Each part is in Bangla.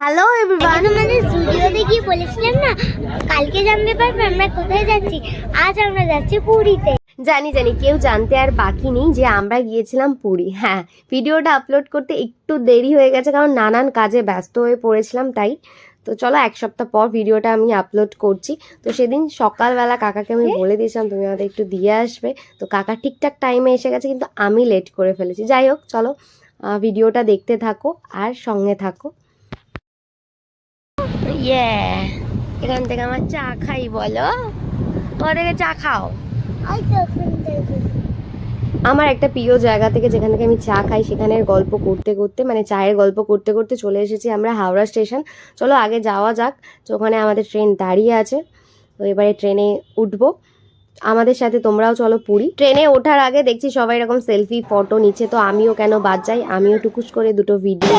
হ্যালো এভরিওয়ান তোমাদের স্টুডিওতে গিয়ে বলেছিলাম না কালকে জানতে পারবে আমরা কোথায় যাচ্ছি। আজ আমরা যাচ্ছি পুরীতে। জানি জানি কেউ জানতে আর বাকি নেই যে আমরা গিয়েছিলাম পুরী। হ্যাঁ ভিডিওটা আপলোড করতে একটু দেরি হয়ে গেছে কারণ নানান কাজে ব্যস্ত হয়ে পড়েছিলাম তাই। তো চলো এক সপ্তাহ পর ভিডিওটা আমি আপলোড করছি। তো সেদিন সকালবেলা কাকাকে আমি বলে দিয়েছিলাম তুমি আমাদের একটু দিয়ে আসবে। তো কাকা ঠিকঠাক টাইমে এসে গেছে কিন্তু আমি লেট করে ফেলেছি। যাই হোক চলো ভিডিওটা দেখতে থাকো আর সঙ্গে থাকো। ইয়ে এখান থেকে আমার চা খাই বলো। ওদেরকে চা খাও। আমার একটা প্রিয় জায়গা থেকে যেখান থেকে আমি চা খাই সেখানের গল্প করতে করতে মানে চায়ের গল্প করতে করতে চলে এসেছি আমরা হাওড়া স্টেশন। চলো আগে যাওয়া যাক। তো ওখানে আমাদের ট্রেন দাঁড়িয়ে আছে। তো এবারে ট্রেনে উঠবো। আমাদের সাথে তোমরাও চলো পুরী। ট্রেনে ওঠার আগে দেখছি সবাই এরকম সেলফি ফটো নিচ্ছে। তো আমিও কেন বাদ যাই? আমিও টুকুস করে দুটো ভিডিও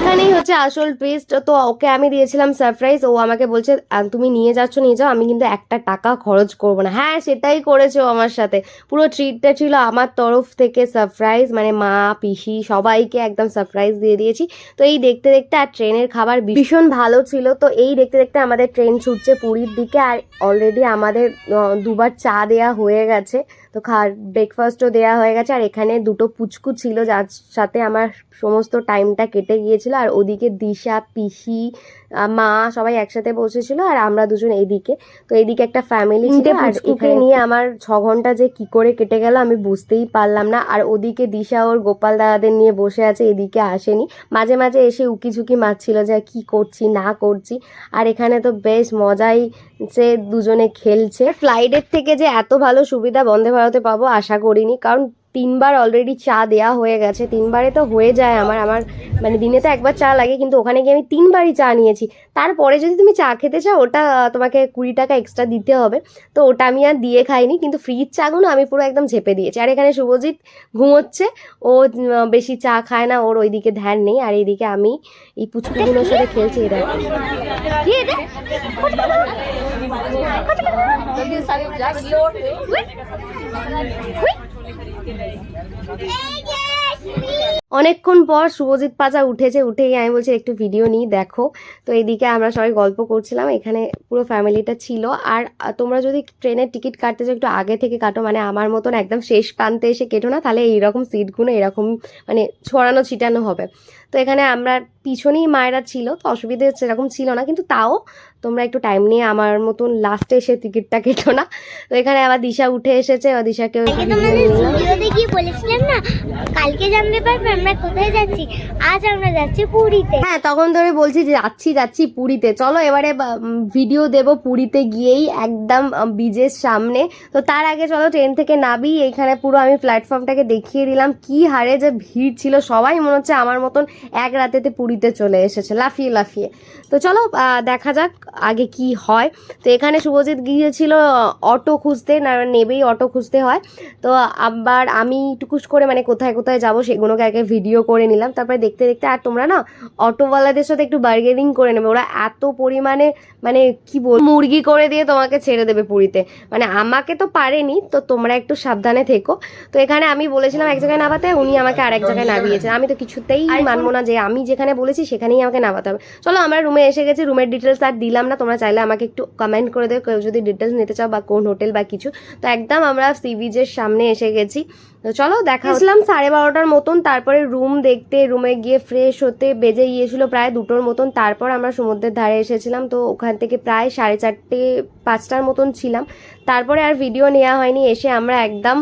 এখানেই হচ্ছে আসল টুইস্ট তো ওকে আমি দিয়েছিলাম সারপ্রাইজ ও আমাকে বলছে তুমি নিয়ে যাচ্ছ, নিয়ে যাও, আমি কিন্তু একটা টাকা খরচ করব না। হ্যাঁ সেটাই করেছে আমার সাথে। পুরো ট্রিটটা ছিল আমার তরফ থেকে সারপ্রাইজ মানে মা, পিসি সবাইকে একদম সারপ্রাইজ দিয়ে দিয়েছি। তো এই দেখতে দেখতে আর ট্রেনের খাবার ভীষণ ভালো ছিল। তো এই দেখতে দেখতে আমাদের ট্রেন ছুটছে পুরীর দিকে আর অলরেডি আমাদের দুবার চা দেয়া হয়ে গেছে। তো খাওয়ার ব্রেকফাস্টও দেওয়া হয়ে গেছে আর এখানে দুটো পুচকু ছিল যার সাথে আমার সমস্ত টাইমটা কেটে গিয়েছিল আর ওদিকে দিশা পিসি মা সবাই একসাথে বসেছিল আর আমরা দুজন এইদিকে তো এইদিকে একটা ফ্যামিলি ছিল আর এখানে নিয়ে আমার ছ ঘণ্টা যে কি করে কেটে গেল আমি বুঝতেই পারলাম না আর ওদিকে দিশা ওর গোপাল দাদাদের নিয়ে বসে আছে এদিকে আসেনি। মাঝে মাঝে এসে উকি ঝুঁকি মারছিল যে কি করছি না করছি? আর এখানে তো বেশ মজাই সে দুজনে খেলছে। ফ্লাইটের থেকে যে এত ভালো সুবিধা বন্দে ভারতে পাবো আশা করিনি। কারণ তিনবার অলরেডি চা দেয়া হয়ে গেছে। তিনবারে তো হয়ে যায় আমার আমার মানে দিনে তো একবার চা লাগে, কিন্তু ওখানে গিয়ে আমি তিনবারই চা নিয়েছি। তারপরে যদি তুমি চা খেতে চাও, ওটা তোমাকে কুড়ি টাকা এক্সট্রা দিতে হবে। তো ওটা আমি আর দিয়ে খাইনি, কিন্তু ফ্রিজ চাগুলো আমি পুরো একদম ঝেপে দিয়েছি। আর এখানে শুভজিৎ ঘুমোচ্ছে, ও বেশি চা খায় না, ওর ওইদিকে ধ্যান নেই। আর এইদিকে আমি এই পুচকুগুলোর সাথে খেলছি এরা এটা? অনেকক্ষণ পর শুভজিৎ পাজা উঠেছে, উঠেই আমি বলছি, একটু ভিডিও নিই, দেখো। তো এইদিকে আমরা সবাই গল্প করছিলাম, এখানে পুরো ফ্যামিলিটা ছিল। আর তোমরা যদি ট্রেনের টিকিট কাটতে চাও একটু আগে থেকে কাটো মানে আমার মতন একদম শেষ প্রান্তে এসে কেটো না, তাহলে এইরকম সিটগুলো এরকম মানে ছড়ানো, ছিটানো হবে। তো এখানে আমরা পিছনেই মায়েরা ছিল, তো অসুবিধে সেরকম ছিল না, কিন্তু তাও তোমরা একটু টাইম নিয়ে আমার মতন লাস্টে এসে টিকিটটা কেটো না। তো এখানে আবার দিশা উঠে এসেছে ও গিয়ে বলেছিলাম না কালকে জানতে পারবে আমরা কোথায় যাচ্ছি? আজ আমরা যাচ্ছি পুরীতে। হ্যাঁ তখন ধরে বলছি যে যাচ্ছি যাচ্ছি পুরীতে। চলো এবারে ভিডিও দেব পুরীতে গিয়েই একদম বিজের সামনে। তো তার আগে চলো ট্রেন থেকে নাবি এইখানে পুরো আমি প্ল্যাটফর্মটাকে দেখিয়ে দিলাম। কি হারে যে ভিড় ছিল সবাই মনে হচ্ছে আমার মতন এক রাতেতে পুরীতে চলে এসেছে লাফিয়ে লাফিয়ে। তো চলো দেখা যাক আগে কি হয়? তো এখানে শুভজিৎ গিয়েছিল অটো খুঁজতে, না, নেবেই অটো খুঁজতে হয়। তো আবার আমি টুকুস করে মানে কোথায় কোথায় যাব সেগুলোকে আগে ভিডিও করে নিলাম। তারপরে দেখতে দেখতে আর তোমরা না, অটোওয়ালাদের সাথে একটু বার্গেনিং করে নেবে। ওরা এত পরিমাণে মানে কি বল, মুরগি করে দিয়ে তোমাকে ছেড়ে দেবে পুরীতে। মানে আমাকে তো পারেনি, তো তোমরা একটু সাবধানে থেকো। তো এখানে আমি বলেছিলাম, এক জায়গায় নামাতে, উনি আমাকে আরেক জায়গায় নামিয়েছেন। আমি তো কিছুতেই মানবো না যে আমি যেখানে বলেছি সেখানেই আমাকে নামাতে হবে। চলো আমরা রুমে এসে গেছি রুমের ডিটেলস আর দিলাম না তোমরা চাইলে আমাকে একটু কমেন্ট করে দেবে কেউ যদি ডিটেলস নিতে চাও বা কোন হোটেল বা কিছু। তো একদম আমরা সি বিচের সামনে এসে গেছি। তো চলো দেখা গেছিলাম সাড়ে বারোটার মতন, তারপরে রুম দেখতে রুমে গিয়ে ফ্রেশ হতে বেজে গিয়েছিল প্রায় দুটোর মতন। তারপর আমরা সমুদ্রের ধারে এসেছিলাম, তো ওখান থেকে প্রায় সাড়ে চারটে, পাঁচটার মতন ছিলাম। তারপরে আর ভিডিও নেওয়া হয়নি, এসে আমরা একদম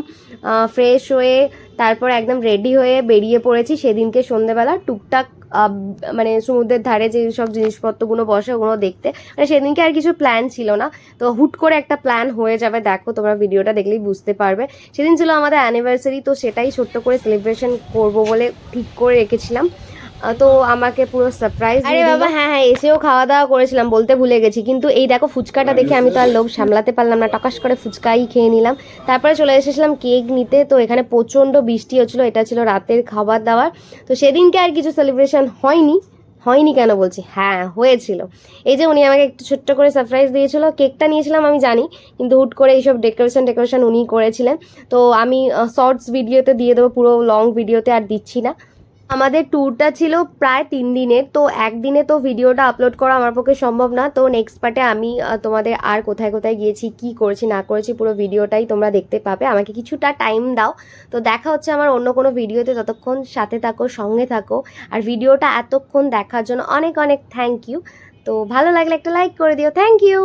ফ্রেশ হয়ে, তারপর একদম রেডি হয়ে বেরিয়ে পড়েছি। সেদিনকে সন্ধেবেলা টুকটাক মানে সমুদ্রের ধারে যে সব জিনিসপত্রগুলো বসে, ওগুলো দেখতে। মানে সেদিনকে আর কিছু প্ল্যান ছিল না। তো হুট করে একটা প্ল্যান হয়ে যাবে, দেখো তোমরা ভিডিওটা দেখলেই বুঝতে পারবে। সেদিন ছিল আমাদের অ্যানিভার্সারি তো সেটাই ছোট্ট করে সেলিব্রেশন করব বলে ঠিক করে রেখেছিলাম। তো আমাকে পুরো সারপ্রাইজ আরে বাবা হ্যাঁ হ্যাঁ এসেও খাওয়া দাওয়া করেছিলাম বলতে ভুলে গেছি। কিন্তু এই দেখো ফুচকাটা দেখে আমি তো আর লোভ সামলাতে পারলাম না টকাশ করে ফুচকাই খেয়ে নিলাম। তারপরে চলে এসেছিলাম কেক নিতে তো এখানে প্রচণ্ড বৃষ্টি হচ্ছিল এটা ছিল রাতের খাবার দাবার তো সেদিনকে আর কিছু সেলিব্রেশন হয়নি হয়নি কেন বলছি? হ্যাঁ হয়েছিল। এই যে উনি আমাকে একটু ছোট্ট করে সারপ্রাইজ দিয়েছিল কেকটা নিয়েছিলাম আমি জানি কিন্তু হুট করে এইসব ডেকোরেশন ডেকোরেশন উনি করেছিলেন। তো আমি শর্টস ভিডিওতে দিয়ে দেবো পুরো লং ভিডিওতে আর দিচ্ছি না। আমাদের ট্যুরটা ছিল প্রায় তিন দিনের, তো একদিনে তো ভিডিওটা আপলোড করা আমার পক্ষে সম্ভব না। তো নেক্সট পার্টে আমি তোমাদের আর কোথায় কোথায় গিয়েছি, কি করেছি, না করেছি, পুরো ভিডিওটাই তোমরা দেখতে পাবে। আমাকে কিছুটা টাইম দাও। তো দেখা হচ্ছে আমার অন্য কোনো ভিডিওতে। ততক্ষণ সাথে থাকো, সঙ্গে থাকো। আর ভিডিওটা এতক্ষণ দেখার জন্য অনেক অনেক থ্যাংক ইউ তো ভালো লাগলে একটা লাইক করে দিও। Thank you